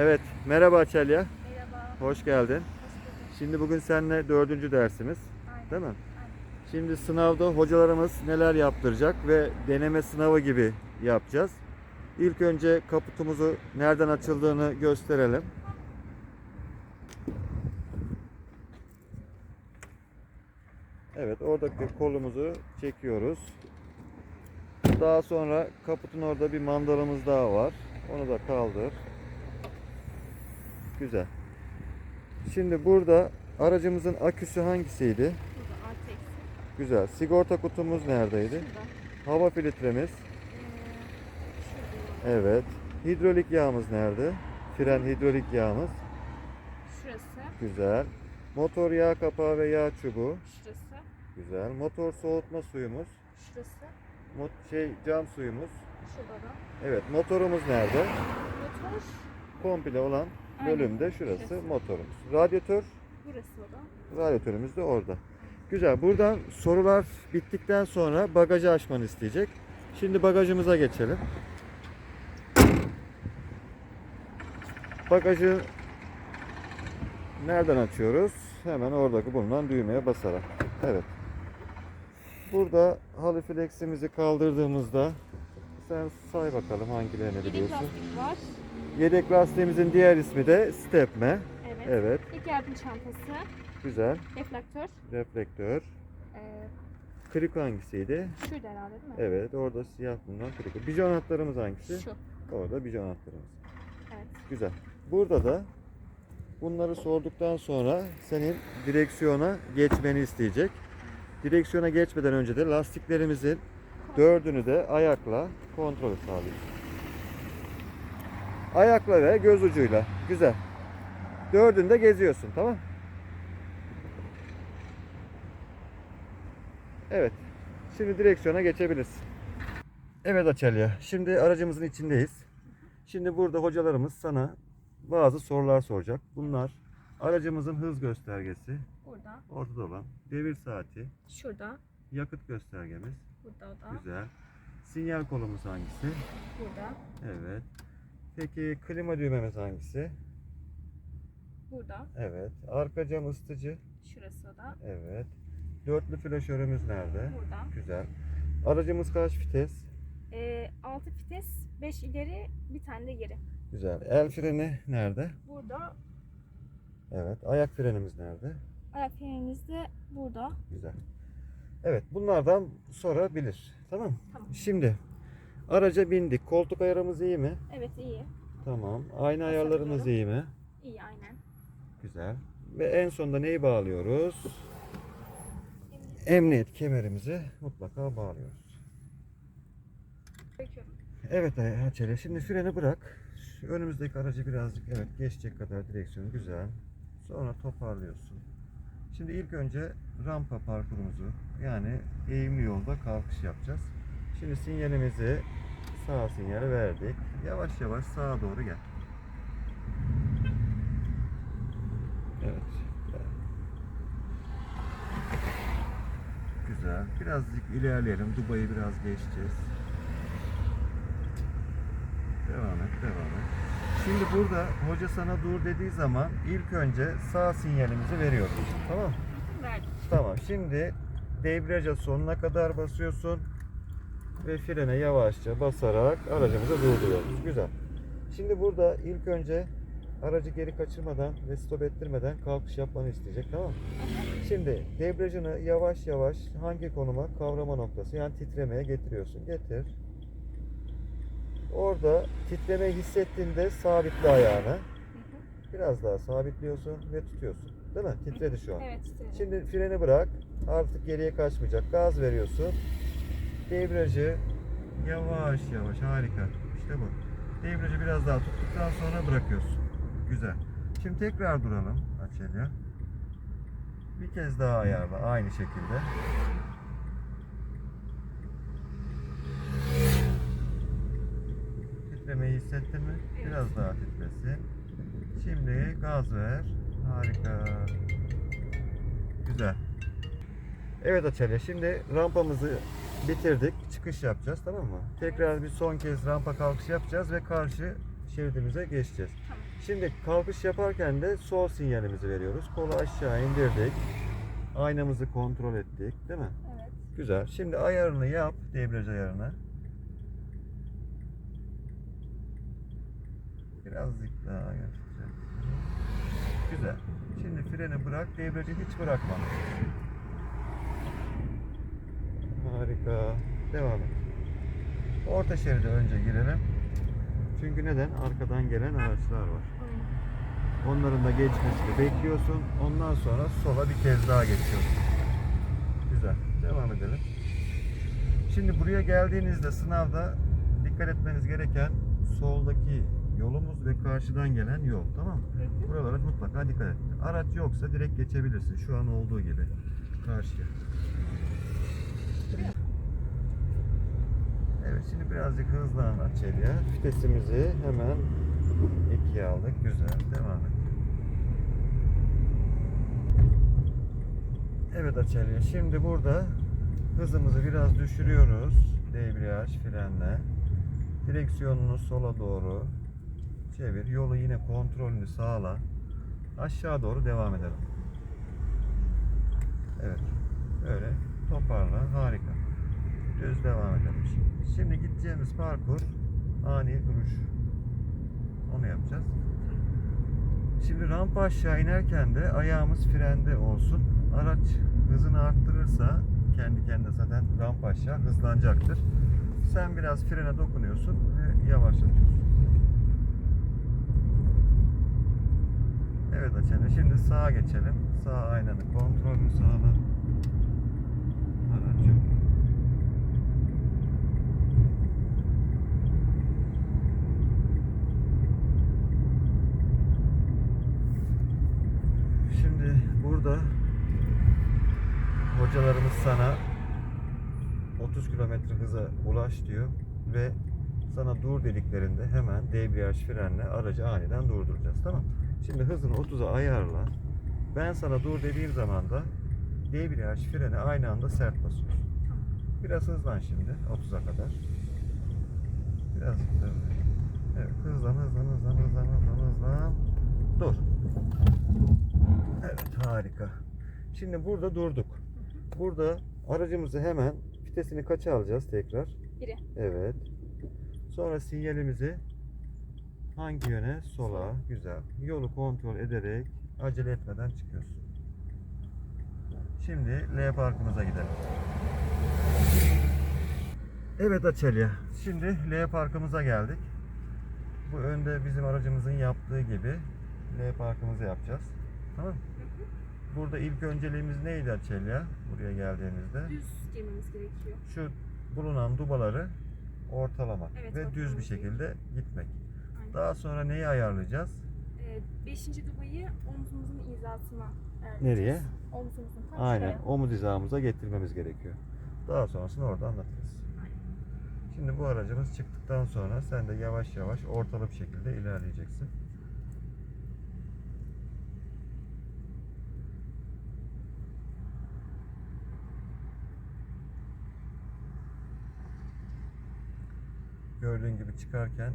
Evet, merhaba Açelya. Merhaba. Hoş geldin. Hoş. Şimdi bugün seninle dördüncü dersimiz, Aynen. değil mi? Aynen. Şimdi sınavda hocalarımız neler yaptıracak ve deneme sınavı gibi yapacağız. İlk önce kaputumuzu nereden açıldığını gösterelim. Evet, oradaki kolumuzu çekiyoruz. Daha sonra kaputun orada bir mandalımız daha var. Onu da kaldır. Güzel. Şimdi burada aracımızın aküsü hangisiydi? Burada eksi. Güzel. Sigorta kutumuz neredeydi? Şurada. Hava filtremiz. Ee, şurada. Evet. Hidrolik yağımız nerede? Fren hidrolik yağımız. Şurası. Güzel. Motor yağ kapağı ve yağ çubuğu. Şurası. Güzel. Motor soğutma suyumuz. Şurası. Mot- şey cam suyumuz. Şurada da. Evet. Motorumuz nerede? Motor. Komple olan Aynen. bölümde şurası Şurası. motorumuz. Radyatör. Burası o da. Radyatörümüz de orada. Güzel. Buradan sorular bittikten sonra bagajı açmanı isteyecek. Şimdi bagajımıza geçelim. Bagajı nereden açıyoruz? Hemen oradaki bulunan düğmeye basarak. Evet. Burada halı fleximizi kaldırdığımızda sen say bakalım hangilerini Yedek biliyorsun. lastik var. Yedek lastiğimizin diğer ismi de stepme. Evet. Evet. İlk yardım çantası. Güzel. Reflektör. Reflektör. Ee, Kriko hangisiydi? şurada herhalde değil mi? Evet orada siyah bulunan kriko. Bijon hatlarımız hangisi? Şu. Orada bijon hatlarımız. Evet. Güzel. Burada da bunları sorduktan sonra senin direksiyona geçmeni isteyecek. Direksiyona geçmeden önce de lastiklerimizin dördünü de ayakla kontrol sağlıyorsun. Ayakla ve göz ucuyla. Güzel. Dördünde geziyorsun tamam Evet. Şimdi direksiyona geçebilirsin. Evet Açelya. Şimdi aracımızın içindeyiz. Şimdi burada hocalarımız sana bazı sorular soracak. Bunlar aracımızın hız göstergesi, Burada. ortada olan devir saati, Şurada. yakıt göstergemiz. Burada o da. Güzel. Sinyal kolumuz hangisi? Burada. Evet. Peki klima düğmemiz hangisi? Burada. Evet. Arka cam ısıtıcı. Şurası da. Evet. Dörtlü flaşörümüz nerede? Burada. Güzel. Aracımız kaç vites? Ee, 6 vites, 5 ileri, bir tane de geri. Güzel. El freni nerede? Burada Evet. Ayak frenimiz nerede? ayak frenimiz de burada. Güzel. Evet, bunlardan sorabilir. Tamam. Tamam. Şimdi araca bindik. Koltuk ayarımız iyi mi? Evet iyi. Tamam. Ayna ayarlarımız iyi mi? İyi aynen. Güzel. Ve en sonunda neyi bağlıyoruz? Emniyet kemerimizi mutlaka bağlıyoruz. Bekliyorum. Evet Açeli. Şimdi freni bırak. Şu önümüzdeki aracı birazcık evet geçecek kadar direksiyonu güzel. Sonra toparlıyorsun. Şimdi ilk önce rampa parkurumuzu yani eğimli yolda kalkış yapacağız. Şimdi sinyalimizi sağ sinyali verdik. Yavaş yavaş sağa doğru gel. Evet. Güzel. Birazcık ilerleyelim. Dubai'yi biraz geçeceğiz. Devam et, devam et. Şimdi burada hoca sana dur dediği zaman ilk önce sağ sinyalimizi veriyoruz. Tamam mı? Tamam. Şimdi debriyaja sonuna kadar basıyorsun ve frene yavaşça basarak aracımızı durduruyoruz. Güzel. Şimdi burada ilk önce aracı geri kaçırmadan ve stop ettirmeden kalkış yapmanı isteyecek tamam mı? Şimdi debriyajını yavaş yavaş hangi konuma? Kavrama noktası yani titremeye getiriyorsun. Getir. Orada titremeyi hissettiğinde sabitle ayağını. Biraz daha sabitliyorsun ve tutuyorsun. Değil mi? Titredi şu an. Evet istedim. Şimdi freni bırak. Artık geriye kaçmayacak. Gaz veriyorsun. Debriyajı yavaş yavaş harika. İşte bu. Debriyajı biraz daha tuttuktan sonra bırakıyorsun. Güzel. Şimdi tekrar duralım Açelya. Bir kez daha ayarla aynı şekilde. Titremeyi hissettin mi? Biraz daha titresin. Şimdi gaz ver. Harika. Güzel. Evet Açelya şimdi rampamızı bitirdik. Çıkış yapacağız tamam mı? Tekrar bir son kez rampa kalkışı yapacağız ve karşı şeridimize geçeceğiz. Tamam. Şimdi kalkış yaparken de sol sinyalimizi veriyoruz. Kolu aşağı indirdik. Aynamızı kontrol ettik, değil mi? Evet. Güzel. Şimdi ayarını yap, debriyaj ayarını. Birazcık daha yapacağım. Güzel. Şimdi freni bırak, debriyajı hiç bırakma. Harika. Devam et. Orta şeride önce girelim. Çünkü neden? Arkadan gelen araçlar var. Onların da geçmesini bekliyorsun. Ondan sonra sola bir kez daha geçiyorsun. Güzel. Devam edelim. Şimdi buraya geldiğinizde sınavda dikkat etmeniz gereken soldaki yolumuz ve karşıdan gelen yol. Tamam mı? Buralara mutlaka dikkat et. Araç yoksa direkt geçebilirsin. Şu an olduğu gibi. Karşıya. Evet şimdi birazcık hızlan Açelya. Vitesimizi hemen ikiye aldık. Güzel. Devam et. Evet Açelya. Şimdi burada hızımızı biraz düşürüyoruz. Debriyaj, frenle. Direksiyonunu sola doğru çevir. Yolu yine kontrolünü sağla. Aşağı doğru devam edelim. Evet. Böyle toparla. Harika. Düz devam edelim şimdi. Şimdi gideceğimiz parkur ani duruş. Onu yapacağız. Şimdi rampa aşağı inerken de ayağımız frende olsun. Araç hızını arttırırsa kendi kendine zaten rampa aşağı hızlanacaktır. Sen biraz frene dokunuyorsun ve yavaşlatıyorsun. Evet açalım. Şimdi sağa geçelim. Sağ aynanın kontrolünü sağla. Araç yok. Şimdi burada hocalarımız sana 30 kilometre diyor ve sana dur dediklerinde hemen debriyaj frenle aracı aniden durduracağız tamam Şimdi hızını 30'a ayarla. Ben sana dur dediğim zaman da debriyaj freni aynı anda sert basıyorsun. Biraz hızlan şimdi 30'a kadar. Biraz. Evet hızlan hızlan hızlan hızlan hızlan hızlan. Dur. Evet harika. Şimdi burada durduk. Burada aracımızı hemen vitesini kaça alacağız tekrar? Biri. Evet. Sonra sinyalimizi hangi yöne? Sola. Güzel. Yolu kontrol ederek acele etmeden çıkıyorsun. Şimdi L parkımıza gidelim. Evet Açelya. Şimdi L parkımıza geldik. Bu önde bizim aracımızın yaptığı gibi L parkımızı yapacağız. Tamam mı? Burada ilk önceliğimiz neydi Açelya? Buraya geldiğimizde. Düz girmemiz gerekiyor. Şu bulunan dubaları ortalamak Evet, ve düz bir şekilde gitmek. Aynen. Daha sonra neyi ayarlayacağız? Ee, beşinci dubayı omzumuzun hizasına ayarlayacağız. Nereye? Omzumuzun tam Aynen şuraya. omuz hizamıza getirmemiz gerekiyor. Daha sonrasını orada anlatırız. Şimdi bu aracımız çıktıktan sonra sen de yavaş yavaş ortalı bir şekilde ilerleyeceksin. Gördüğün gibi çıkarken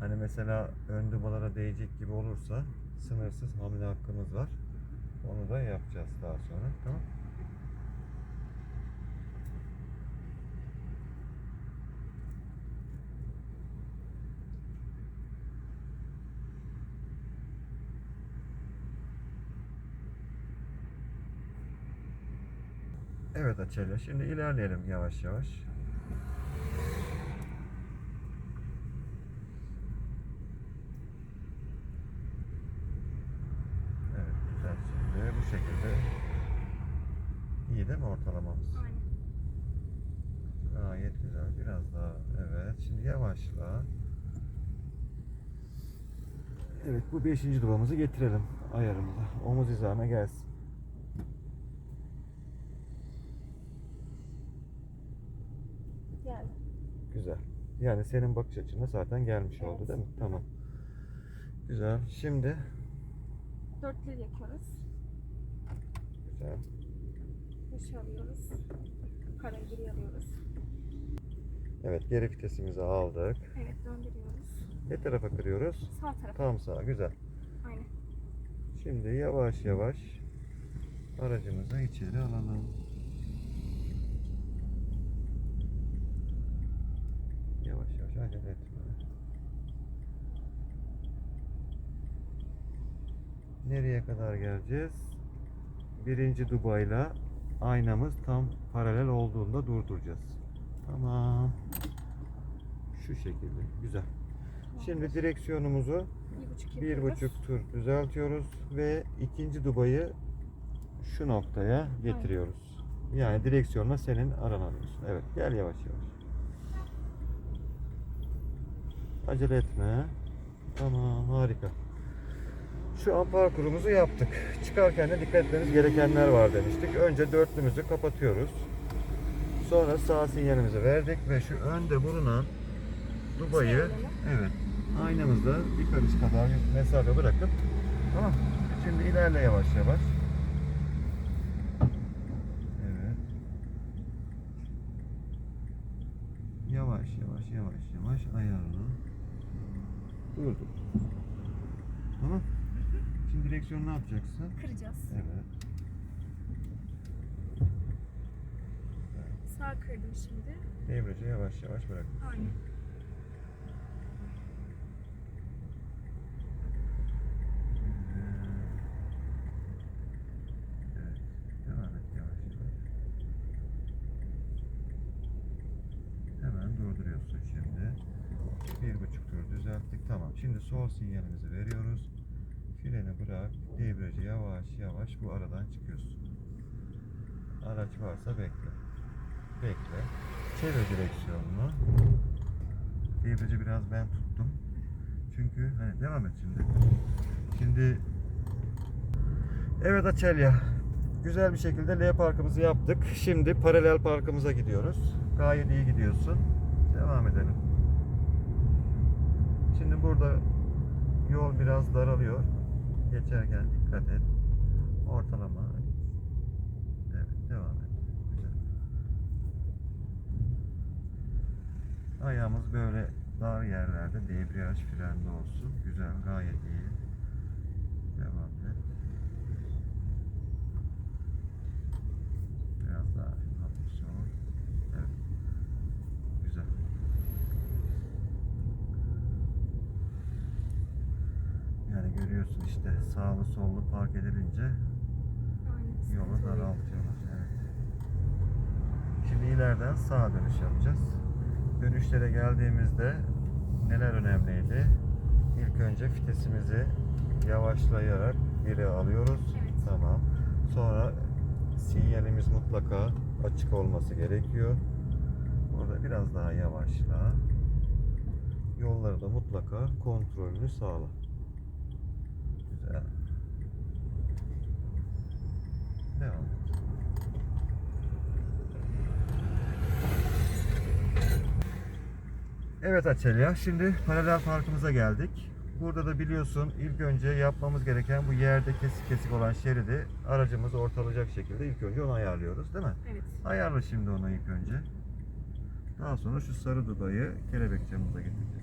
hani mesela ön dubalara değecek gibi olursa sınırsız hamle hakkımız var. Onu da yapacağız daha sonra. Tamam. Evet Açelya. Şimdi ilerleyelim yavaş yavaş. Evet güzel. Şimdi bu şekilde iyi değil mi ortalamamız? Aynen. Gayet güzel. Biraz daha. Evet. Şimdi yavaşla. Evet bu beşinci duvamızı getirelim ayarımıza. Omuz hizana gelsin. Geldi. Güzel. Yani senin bakış açına zaten gelmiş oldu Evet. değil mi? Tamam. Güzel. Şimdi Dörtleri yakıyoruz. güzel. Beşi alıyoruz. Karayı geri alıyoruz. Evet geri vitesimizi aldık. Evet döndürüyoruz. Ne tarafa kırıyoruz? Sağ taraf. Tam sağ. Güzel. Aynen. Şimdi yavaş yavaş aracımızı içeri alalım. Yavaş yavaş acele etme. Nereye kadar geleceğiz? Birinci Dubai'la aynamız tam paralel olduğunda durduracağız. Tamam. Şu şekilde. Güzel. Şimdi direksiyonumuzu bir buçuk tur düzeltiyoruz ve ikinci dubayı şu noktaya getiriyoruz. Yani direksiyonla senin aran alıyorsun. Evet gel yavaş yavaş. Acele etme. Tamam harika. Şu an parkurumuzu yaptık. Çıkarken de dikkat etmeniz gerekenler var demiştik. Önce dörtlümüzü kapatıyoruz. Sonra sağ sinyalimizi verdik ve şu önde bulunan dubayı. Evet aynamızda bir karış kadar mesafe bırakıp tamam. Şimdi ilerle yavaş yavaş. Evet. Yavaş yavaş yavaş yavaş ayarla. Durdur. Tamam. Şimdi direksiyonu ne yapacaksın? Kıracağız. Evet. Sağ kırdım şimdi. Devreci yavaş yavaş bırak. Aynen. Evet. Devam et yavaş yavaş. Hemen durduruyorsun şimdi. Bir buçuk tur düzelttik. Tamam. Şimdi sol sinyalimizi veriyoruz. Freni bırak. Debriyajı yavaş yavaş bu aradan çıkıyorsun. Araç varsa bekle. Bekle. Çevir direksiyonunu. Debriyajı biraz ben tuttum. Çünkü hani devam et şimdi. Şimdi Evet Açelya. Güzel bir şekilde L parkımızı yaptık. Şimdi paralel parkımıza gidiyoruz. Gayet iyi gidiyorsun. Devam edelim. Şimdi burada yol biraz daralıyor. Geçerken dikkat et. Ortalama. Evet devam et. Ayağımız böyle dar yerlerde debriyaj frende olsun. Güzel gayet iyi. Devam et. Biraz daha hafif hafif sol. Evet. Güzel. Yani görüyorsun işte sağlı sollu park edilince Aynen. yolu daraltıyorlar. Evet. Şimdi ileriden sağa dönüş yapacağız. Dönüşlere geldiğimizde neler önemliydi? İlk önce fitesimizi yavaşlayarak geri alıyoruz. Evet. Tamam. Sonra sinyalimiz mutlaka açık olması gerekiyor. Orada biraz daha yavaşla. Yolları da mutlaka kontrolünü sağla. Güzel. Devam et. Evet Açelya, şimdi paralel parkımıza geldik. Burada da biliyorsun ilk önce yapmamız gereken bu yerde kesik kesik olan şeridi aracımız ortalayacak şekilde ilk önce onu ayarlıyoruz değil mi? Evet. Ayarla şimdi onu ilk önce. Daha sonra şu sarı dudayı kelebek camımıza getireceğiz.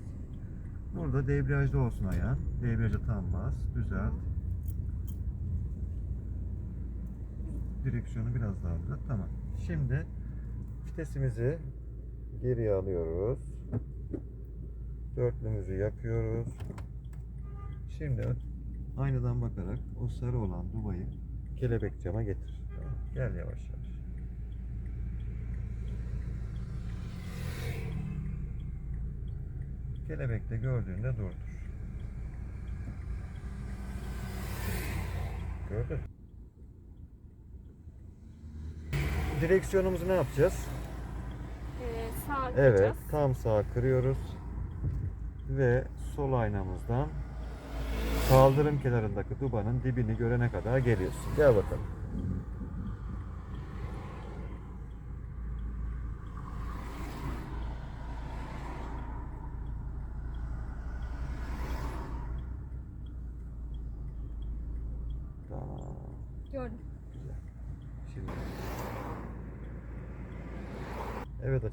Burada debriyajda olsun ayağın. Debriyaja tam bas, düzelt. Direksiyonu biraz daha düzelt. Tamam. Şimdi vitesimizi geriye alıyoruz. Dörtlümüzü yakıyoruz. Şimdi aynadan bakarak o sarı olan dubayı kelebek cama getir. Gel yavaş yavaş. Kelebekte gördüğünde durdur. Gördün. Direksiyonumuzu ne yapacağız? Ee, sağ Evet, kıracağız. tam sağ kırıyoruz ve sol aynamızdan kaldırım kenarındaki dubanın dibini görene kadar geliyorsun. Gel bakalım. Tamam. Gördüm. Şimdi.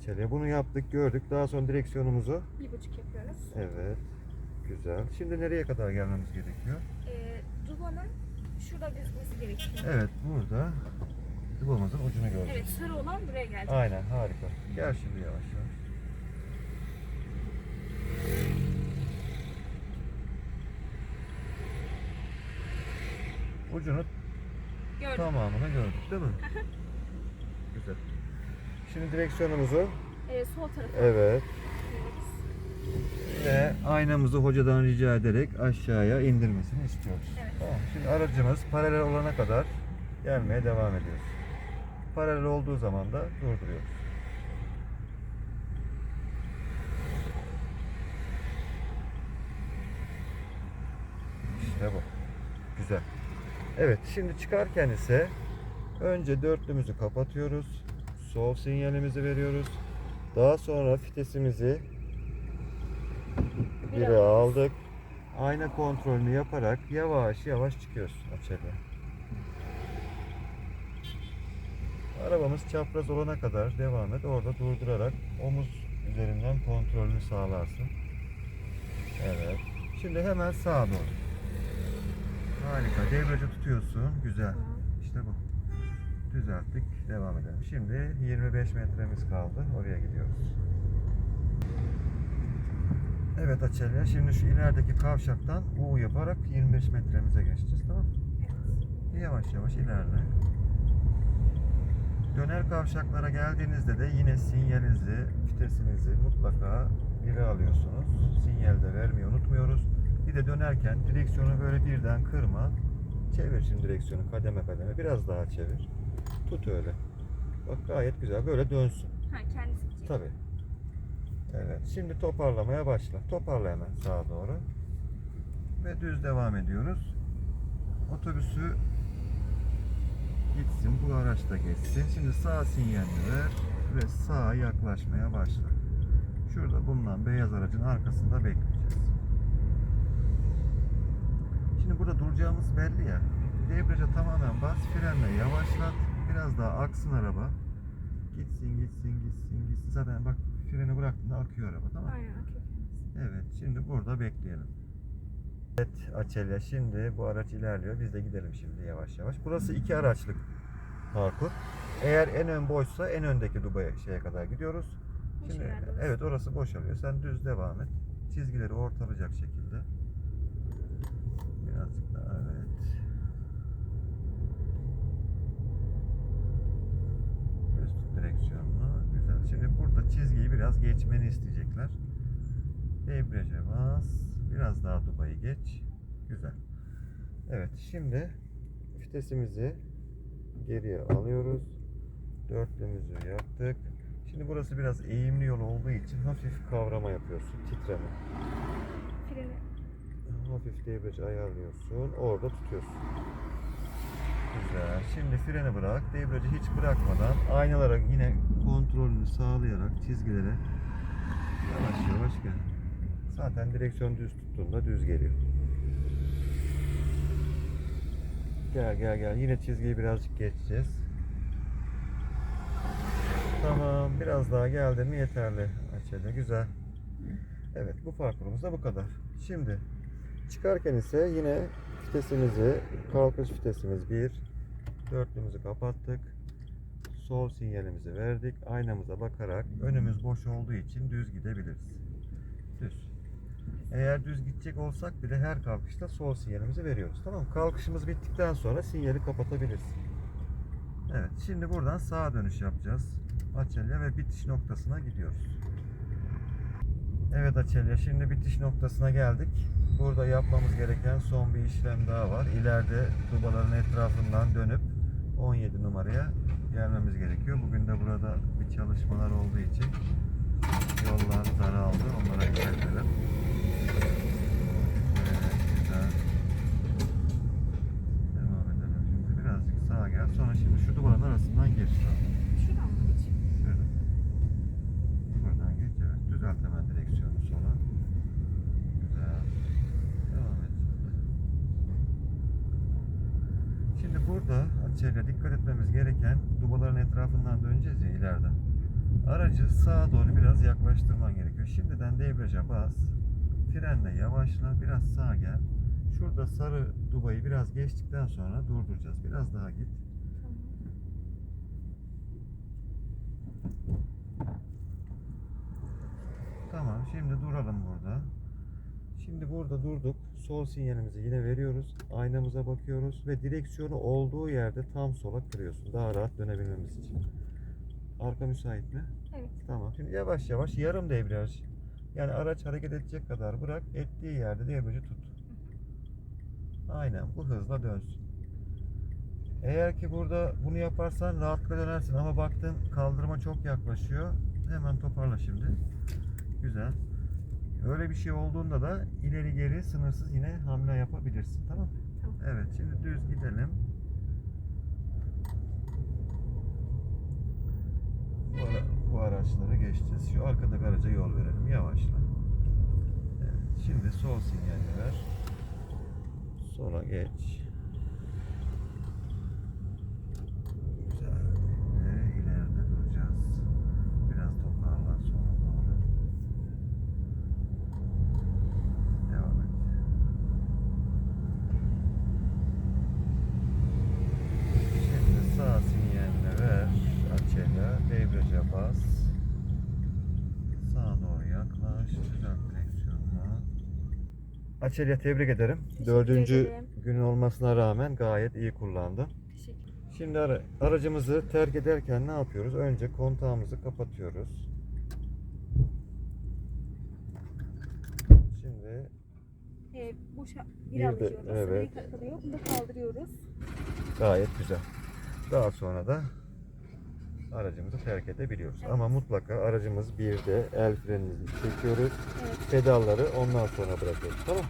Açelya bunu yaptık gördük. Daha sonra direksiyonumuzu Bir buçuk yapıyoruz. evet Güzel. Şimdi nereye kadar gelmemiz gerekiyor? Ee, dubanın şurada gözükmesi gerekiyor. Evet burada dubamızın ucunu gördük. Evet sarı olan buraya geldi. Aynen harika. Gel şimdi yavaş yavaş. Ucunu Gördüm. tamamını gördük değil mi? Güzel. Şimdi direksiyonumuzu Ee, sol tarafa evet ve aynamızı hocadan rica ederek aşağıya indirmesini istiyoruz. Evet. Tamam. Şimdi aracımız paralel olana kadar gelmeye devam ediyoruz. Paralel olduğu zaman da durduruyoruz. İşte bu. Güzel. Evet şimdi çıkarken ise önce dörtlümüzü kapatıyoruz. Sol sinyalimizi veriyoruz. Daha sonra vitesimizi Bire aldık. Ayna kontrolünü yaparak yavaş yavaş çıkıyoruz açıya. Arabamız çapraz olana kadar devam et. Orada durdurarak omuz üzerinden kontrolünü sağlarsın. Evet. Şimdi hemen sağa doğru. Harika. Debriyajı tutuyorsun. Güzel. İşte bu. Düzelttik. Devam edelim. Şimdi 25 metremiz kaldı. Oraya gidiyoruz. Evet Açelya. Şimdi şu ilerideki kavşaktan U yaparak 25 metremize geçeceğiz. Tamam mı? Evet. Yavaş yavaş ilerle. Döner kavşaklara geldiğinizde de yine sinyalinizi, vitesinizi mutlaka bire alıyorsunuz. Sinyal de vermeyi unutmuyoruz. Bir de dönerken direksiyonu böyle birden kırma. Çevir şimdi direksiyonu kademe kademe. Biraz daha çevir. Tut öyle. Bak gayet güzel. Böyle dönsün. Ha kendisi gidecek. Tabii. Evet. Şimdi toparlamaya başla. Toparla hemen sağa doğru. Ve düz devam ediyoruz. Otobüsü gitsin. Bu araç da geçsin. Şimdi sağ sinyalini ver ve sağa yaklaşmaya başla. Şurada bulunan beyaz aracın arkasında bekleyeceğiz. Şimdi burada duracağımız belli ya. Debriyaja tamamen bas, frenle yavaşlat. Biraz daha aksın araba. Gitsin, gitsin, gitsin, gitsin. Zaten bak freni bıraktığında akıyor araba tamam mı? Aynen akıyor. Evet, şimdi burada bekleyelim. Evet Açelya, şimdi bu araç ilerliyor. Biz de gidelim şimdi yavaş yavaş. Burası iki araçlık parkur. Eğer en ön boşsa en öndeki Dubai'ye şeye kadar gidiyoruz. Şimdi evet orası boşalıyor. Sen düz devam et. Çizgileri ortalayacak şekilde. Birazcık daha evet. Düz tut direksiyonunu. Güzel. Çizgiyi biraz geçmeni isteyecekler. Debriyaja bas. Biraz daha Dubai geç. Güzel. Evet şimdi vitesimizi geriye alıyoruz. Dörtlümüzü yaptık. Şimdi burası biraz eğimli yol olduğu için hafif kavrama yapıyorsun. Titreme. Freni. Hafif debriyajı ayarlıyorsun. Orada tutuyorsun. Güzel. Şimdi freni bırak. Debriyajı hiç bırakmadan aynalara yine kontrolünü sağlayarak çizgilere yavaş yavaş gel. Zaten direksiyon düz tuttuğunda düz geliyor. Gel gel gel. Yine çizgiyi birazcık geçeceğiz. Tamam. Biraz daha geldi mi yeterli. Açıldı. Güzel. Evet bu parkurumuz da bu kadar. Şimdi çıkarken ise yine vitesimizi, kalkış vitesimiz 1. Dörtlümüzü kapattık. Sol sinyalimizi verdik. Aynamıza bakarak önümüz boş olduğu için düz gidebiliriz. Düz. Eğer düz gidecek olsak bile her kalkışta sol sinyalimizi veriyoruz. Tamam mı? Kalkışımız bittikten sonra sinyali kapatabiliriz. Evet şimdi buradan sağa dönüş yapacağız. Açelya ve bitiş noktasına gidiyoruz. Evet Açelya şimdi bitiş noktasına geldik. Burada yapmamız gereken son bir işlem daha var. İleride tubaların etrafından dönüp 17 numaraya gelmemiz gerekiyor. Bugün de burada bir çalışmalar olduğu için yollar daraldı. Onlara dikkat edelim. Evet, güzel. Devam edelim. Şimdi birazcık sağa gel. Sonra şimdi şu duvarın arasından geç. Şuradan mı geçeyim? Şöyle. Buradan geç evet. Düzelt hemen direksiyonu sola. Güzel. Devam et şimdi. Şimdi burada açıyla dikkat etmemiz gereken dubaların etrafından döneceğiz ya ileriden. Aracı sağa doğru biraz yaklaştırman gerekiyor. Şimdiden debriyaja bas. frenle yavaşla. Biraz sağa gel. Şurada sarı dubayı biraz geçtikten sonra durduracağız. Biraz daha git. Tamam. Şimdi duralım burada. Şimdi burada durduk. Sol sinyalimizi yine veriyoruz. Aynamıza bakıyoruz ve direksiyonu olduğu yerde tam sola kırıyorsun. Daha rahat dönebilmemiz için. Arka müsait mi? Evet. Tamam. Şimdi yavaş yavaş yarım debriyaj. Yani araç hareket edecek kadar bırak. Ettiği yerde debriyajı tut. Aynen bu hızla dönsün. Eğer ki burada bunu yaparsan rahatlıkla dönersin ama baktın kaldırıma çok yaklaşıyor. Hemen toparla şimdi. Güzel. Öyle bir şey olduğunda da ileri geri sınırsız yine hamle yapabilirsin. Tamam mı? Tamam. Evet şimdi düz gidelim. Bu, ara- bu araçları geçeceğiz. Şu arkadaki araca yol verelim. Yavaşla. Evet. Şimdi sol sinyalini ver. Sola geç. Güzel. Ve ileride duracağız. Biraz toparla sola doğru. Devam et. Şimdi sağ sinyalini ver. Açıyla debriyaja bas. Sağa doğru yaklaş. Düzelt direksiyonunu. Açelya tebrik ederim. Teşekkür Dördüncü ederim. günün olmasına rağmen gayet iyi kullandın. Teşekkür Şimdi ara- aracımızı terk ederken ne yapıyoruz? Önce kontağımızı kapatıyoruz. Şimdi Ee, boşa Bir bir de- alıyor. evet. Da kaldırıyoruz. gayet güzel. Daha sonra da aracımızı terk edebiliyoruz. Evet. Ama mutlaka aracımız bir de el frenimizi çekiyoruz. Evet. Pedalları ondan sonra bırakıyoruz. Tamam?